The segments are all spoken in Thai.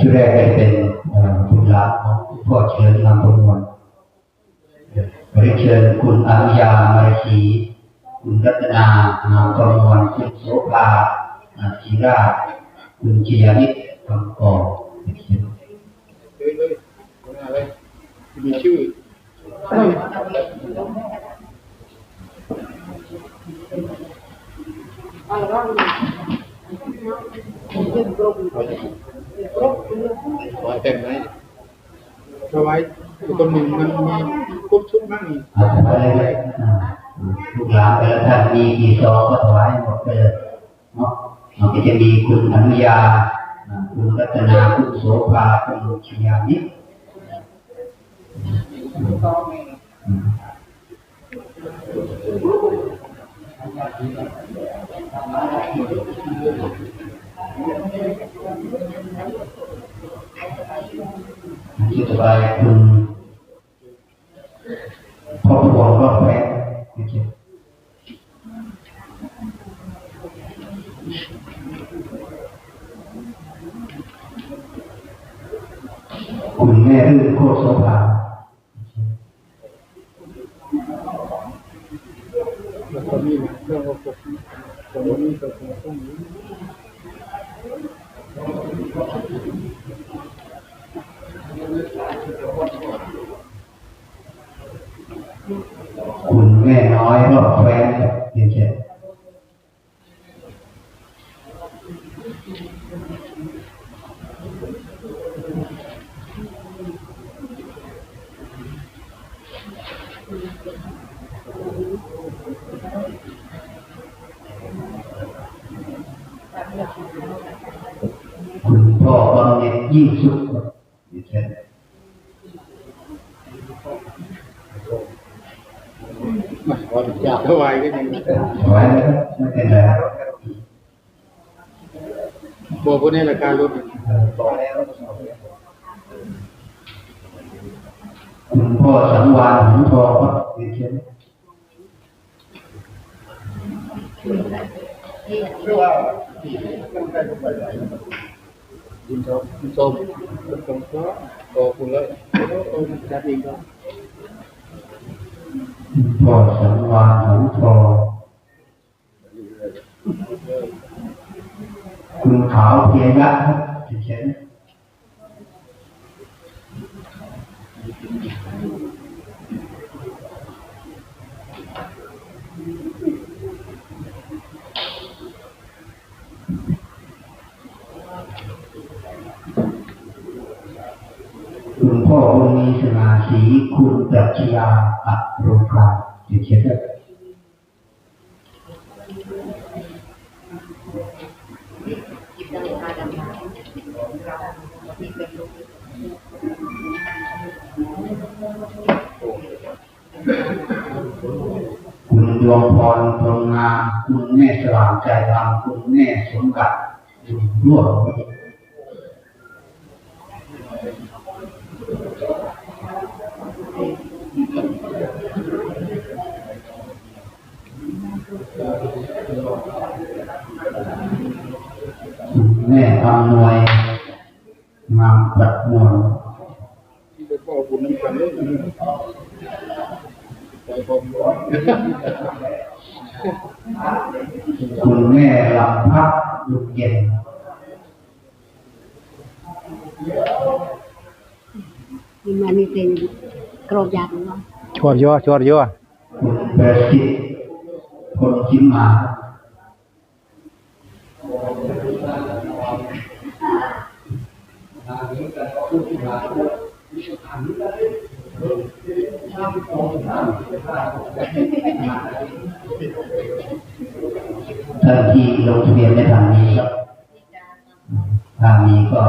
ชื่อแรกก็จะเป็นคุณลาของพ่อเชิญนามประมวลขอเรียนเชิญคุณอนุญามาราชีคุณรัตนานามประมวลคุณโสภาอาชีราคุณชยนิตคำกอเลยเลยอะไรมีชื่อ ถวายเต็มไหมถวายตัวหนึ่งมันมีครบชุดมั่งนี่เอาถวายเลยอ่าลูกหลานแต่ละท่านมีกี่ซองก็ถวายหมดไปเลยเนาะมันก็จะมีคุณอนุญาอ่าคุณรัตนาคุณโสภาคุณชยานิตอืม ที่จะไปคุณพ่อพวงรอบแรกนคุณแม่รื่นโคตรสภาแล้วก็มีเรื่องของผมตรงนี้ก็คงต้องมี คุณแม่น้อยรอบแฟนเรียนเคุณพ่อบำเหน็จยิ่งสุขครับเรียนเชิญมาขอยากถวายก็ยังถวายไม่เป็นไรครับบอกคนในราคารถคุณพ่อสังวานหงทองครับเรียนเชิ ญยินชมยินชมชมก็ขอบคุณแล้วต้อ งจัดเองก็คุณพ่อสังวานหงทองคุณขาวเพียยักษ์ครับเรียนเชิญคุณพ่อบุญมีสนาสีคุณปรัชญาอัตโรกาเรียนเชิญครับคุณดวงพรพรหมงามคุณแม่สว่างใจรำคุณแม่สมบัติร่วมคุณ แม่อำนวย งามปัดมวลที่จะขอบคุณน้ำกันเลยคุณแม่ลำพักลุกเย็น nhưng mà như tiền cầu giặt đúng không ชวดยั่วชวดยั่วคุณประสิทธิ์คนชิมมาท่านที่ลงทะเบียนในทางนี้ครับทางนี้ก็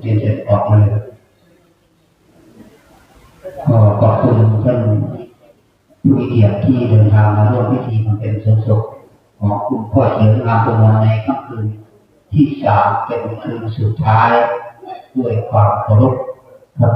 เรียนเสร็จออกมาเลยก็ ขอบคุณท่านผู้มีเกียรติที่เดินทางมาร่วมพิธีมันเป็นสนศพของคุณพ่อเฉียงงามประมวลในค่ำคืนที่สามเป็นคืนสุดท้าย ด้วยความเคารพครับ